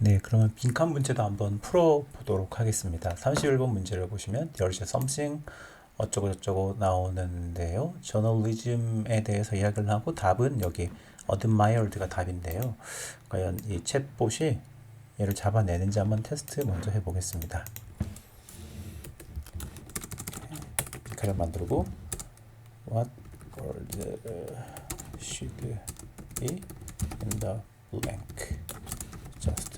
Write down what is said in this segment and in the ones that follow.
네, 그러면 빈칸 문제도 한번 풀어보도록 하겠습니다. 31번 문제를 보시면 there's something 어쩌고 저쩌고 나오는데요. 저널리즘에 대해서 이야기를 하고 답은 여기 admired가 답인데요. 과연 이 챗봇이 얘를 잡아내는지 한번 테스트 먼저 해보겠습니다. 빈칸을 만들고 what word should be in the blank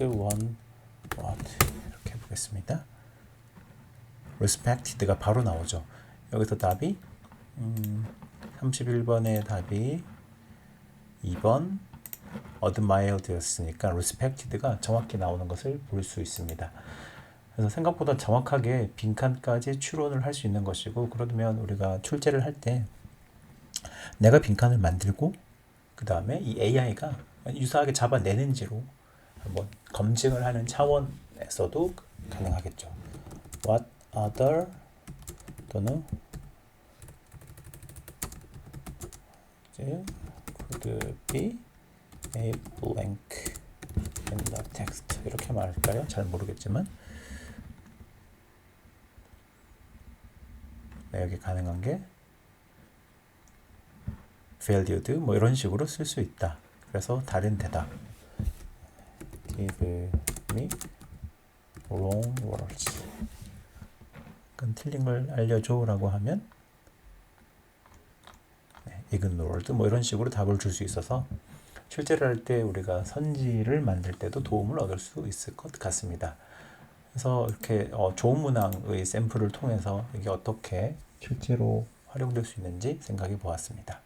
what 이렇게 해보겠습니다. respected가 바로 나오죠. 여기서 답이 음, 31번의 답이 2번 admired였으니까 respected가 정확히 나오는 것을 볼 수 있습니다. 그래서 생각보다 정확하게 빈칸까지 추론을 할 수 있는 것이고 그러면 우리가 출제를 할 때 내가 빈칸을 만들고 그 다음에 이 AI가 유사하게 잡아내는지로 한번 검증을 하는 차원에서도 가능하겠죠. What other 또는 could be a blank in the text 이렇게 말할까요? 잘 모르겠지만 네, 여기 가능한 게 valued 뭐 이런 식으로 쓸 수 있다. 그래서 다른 대답 me wrong words 그건 틀린 걸 알려줘라고 하면 네, ignored 뭐 이런 식으로 답을 줄 수 있어서 출제를 할 때 우리가 선지를 만들 때도 도움을 얻을 수 있을 것 같습니다. 그래서 이렇게 어, 좋은 문항의 샘플을 통해서 이게 어떻게 실제로 활용될 수 있는지 생각해 보았습니다.